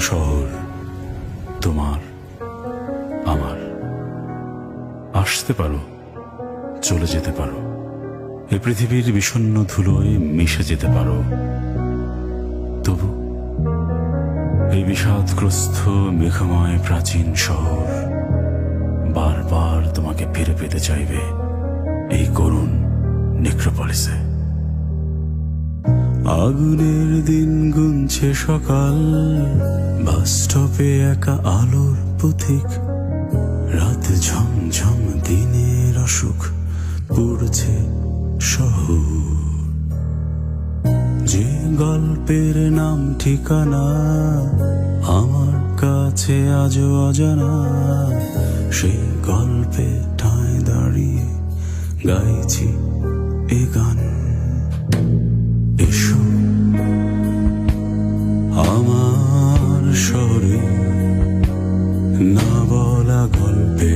শহর, তোমার, আমার। আসতে পারো, চলে যেতে পারো। এ পৃথিবীর বিষণ্ণ ধুলোয় মিশে যেতে পারো। তবু এই বিষাদগ্রস্ত, মেঘময়, প্রাচীন শহর বারবার তোমাকে ফিরে পেতে চাইবে এই করুণ নেক্রোপলিসে আগুনের দিন গুনছে সকাল, বাস স্টপে একা আলোর পথিক রাত ঝমঝম দিনের অসুখ পড়ছে শহর। যে গল্পের নাম ঠিকানা আমার কাছে আজও অজানা, সেই গল্পে ঠায় দাঁড়িয়ে গাইছি এ আমার শহরে না বলা গল্পে